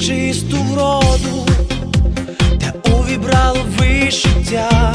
чисту вроду, та увібрало вишиття,